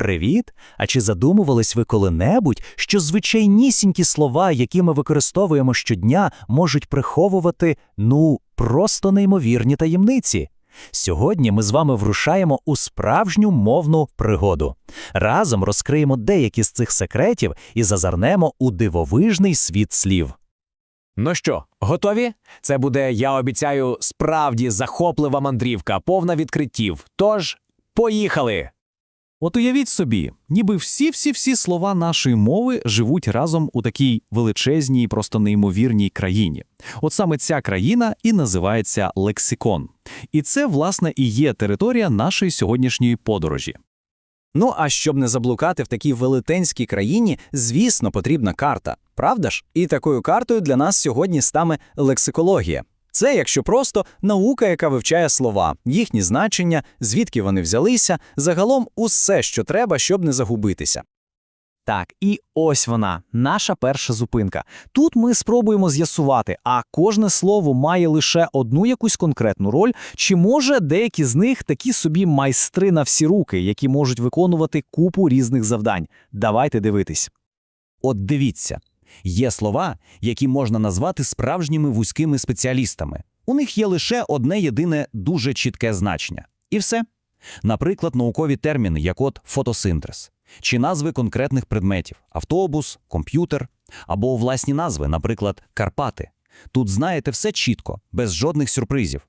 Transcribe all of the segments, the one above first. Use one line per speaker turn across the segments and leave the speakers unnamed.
Привіт! А чи задумувались ви коли-небудь, що звичайнісінькі слова, які ми використовуємо щодня, можуть приховувати, ну, просто неймовірні таємниці? Сьогодні ми з вами врушаємо у справжню мовну пригоду. Разом розкриємо деякі з цих секретів і зазирнемо у дивовижний світ слів.
Ну що, готові? Це буде, я обіцяю, справді захоплива мандрівка, повна відкриттів. Тож, поїхали!
От уявіть собі, ніби всі-всі-всі слова нашої мови живуть разом у такій величезній, просто неймовірній країні. От саме ця країна і називається лексикон. І це, власне, і є територія нашої сьогоднішньої подорожі.
Ну а щоб не заблукати в такій велетенській країні, звісно, потрібна карта, правда ж? І такою картою для нас сьогодні стане лексикологія. Це, якщо просто, наука, яка вивчає слова, їхні значення, звідки вони взялися, загалом усе, що треба, щоб не загубитися.
Так, і ось вона, наша перша зупинка. Тут ми спробуємо з'ясувати, а кожне слово має лише одну якусь конкретну роль, чи може деякі з них такі собі майстри на всі руки, які можуть виконувати купу різних завдань. Давайте дивитись.
От дивіться, є слова, які можна назвати справжніми вузькими спеціалістами. У них є лише одне єдине дуже чітке значення. І все. Наприклад, наукові терміни, як от фотосинтез, чи назви конкретних предметів автобус, комп'ютер, або власні назви, наприклад, Карпати. Тут знаєте все чітко, без жодних сюрпризів.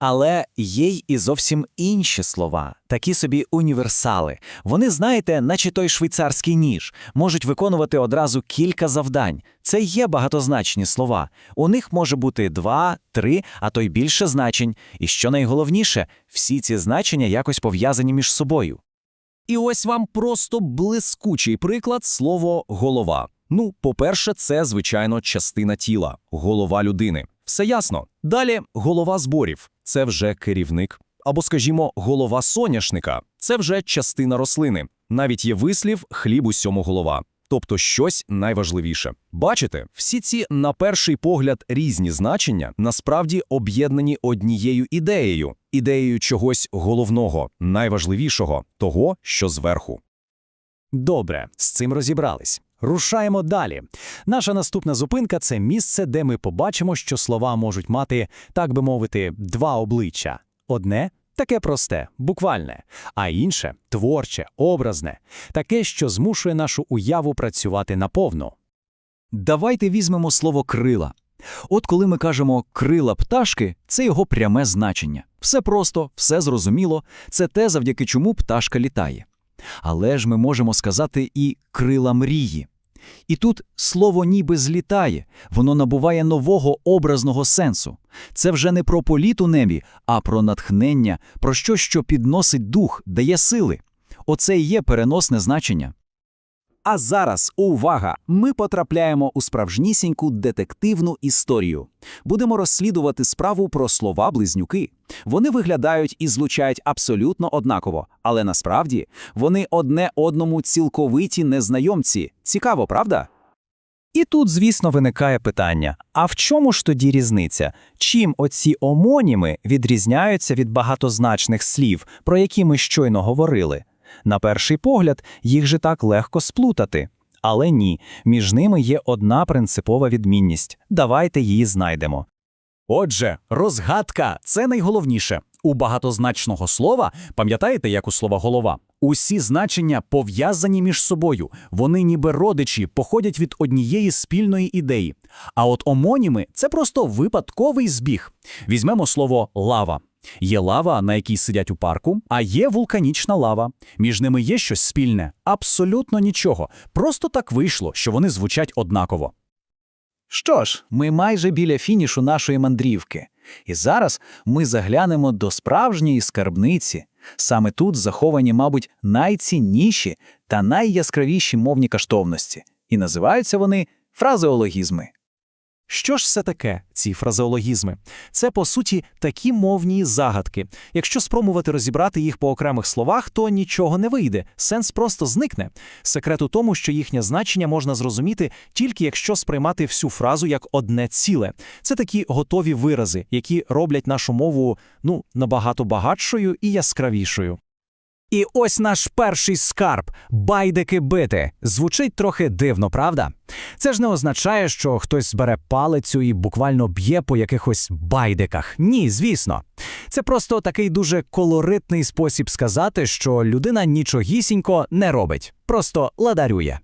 Але є й і зовсім інші слова, такі собі універсали. Вони, знаєте, наче той швейцарський ніж, можуть виконувати одразу кілька завдань. Це є багатозначні слова. У них може бути два, три, а то й більше значень. І що найголовніше, всі ці значення якось пов'язані між собою.
І ось вам просто блискучий приклад слово голова. Ну, по-перше, це, звичайно, частина тіла, голова людини. Все ясно. Далі голова зборів це вже керівник. Або, скажімо, голова соняшника це вже частина рослини. Навіть є вислів хліб усьому голова. Тобто щось найважливіше. Бачите, всі ці, на перший погляд, різні значення насправді об'єднані однією ідеєю, ідеєю чогось головного, найважливішого, того, що зверху.
Добре, з цим розібрались. Рушаємо далі. Наша наступна зупинка це місце, де ми побачимо, що слова можуть мати, так би мовити, два обличчя. Одне таке просте, буквальне, а інше творче, образне, таке, що змушує нашу уяву працювати наповну. Давайте візьмемо слово крила. От коли ми кажемо крила пташки, це його пряме значення. Все просто, все зрозуміло, це те, завдяки чому пташка літає. Але ж ми можемо сказати і крила мрії. І тут слово ніби злітає, воно набуває нового образного сенсу. Це вже не про політ у небі, а про натхнення, про щось, що підносить дух, дає сили. Оце і є переносне значення.
А зараз увага! Ми потрапляємо у справжнісіньку детективну історію. Будемо розслідувати справу про слова-близнюки. Вони виглядають і злучають абсолютно однаково, але насправді вони одне одному цілковиті незнайомці. Цікаво, правда?
І тут, звісно, виникає питання: а в чому ж тоді різниця? Чим оці омоніми відрізняються від багатозначних слів, про які ми щойно говорили? На перший погляд, їх же так легко сплутати. Але ні, між ними є одна принципова відмінність. Давайте її знайдемо.
Отже, розгадка це найголовніше. У багатозначного слова, пам'ятаєте, як у слова голова? Усі значення пов'язані між собою, вони ніби родичі, походять від однієї спільної ідеї. А от омоніми це просто випадковий збіг. Візьмемо слово лава. Є лава, на якій сидять у парку, а є вулканічна лава. Між ними є щось спільне, абсолютно нічого. Просто так вийшло, що вони звучать однаково.
Що ж, ми майже біля фінішу нашої мандрівки. І зараз ми заглянемо до справжньої скарбниці. Саме тут заховані, мабуть, найцінніші та найяскравіші мовні каштовності. І називаються вони фразеологізми. Що ж це таке, ці фразеологізми? Це, по суті, такі мовні загадки. Якщо спробувати розібрати їх по окремих словах, то нічого не вийде, сенс просто зникне. Секрет у тому, що їхнє значення можна зрозуміти тільки якщо сприймати всю фразу як одне ціле. Це такі готові вирази, які роблять нашу мову ну, набагато багатшою і яскравішою.
І ось наш перший скарб байдики бити. Звучить трохи дивно, правда? Це ж не означає, що хтось збере палицю і буквально б'є по якихось байдиках. Ні, звісно. Це просто такий дуже колоритний спосіб сказати, що людина нічогісінько не робить, просто ладарює.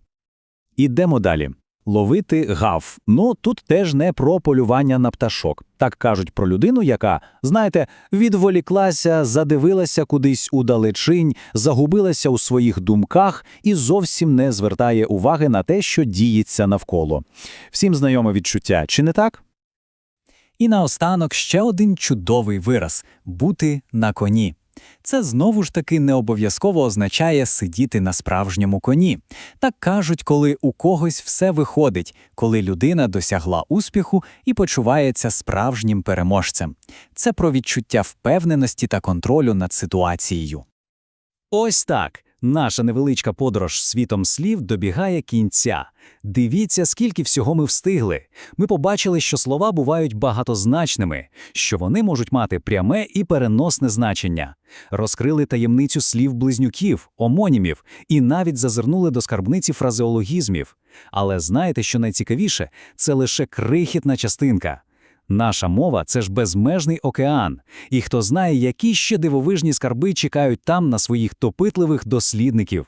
Ідемо далі. Ловити гав. Ну, тут теж не про полювання на пташок. Так кажуть про людину, яка, знаєте, відволіклася, задивилася кудись у далечинь, загубилася у своїх думках і зовсім не звертає уваги на те, що діється навколо. Всім знайоме відчуття, чи не так?
І наостанок ще один чудовий вираз бути на коні. Це знову ж таки не обов'язково означає сидіти на справжньому коні. Так кажуть, коли у когось все виходить, коли людина досягла успіху і почувається справжнім переможцем. Це про відчуття впевненості та контролю над ситуацією.
Ось так. Наша невеличка подорож світом слів добігає кінця. Дивіться, скільки всього ми встигли. Ми побачили, що слова бувають багатозначними, що вони можуть мати пряме і переносне значення. Розкрили таємницю слів близнюків, омонімів і навіть зазирнули до скарбниці фразеологізмів. Але знаєте, що найцікавіше? Це лише крихітна частинка. Наша мова це ж безмежний океан, і хто знає, які ще дивовижні скарби чекають там на своїх допитливих дослідників.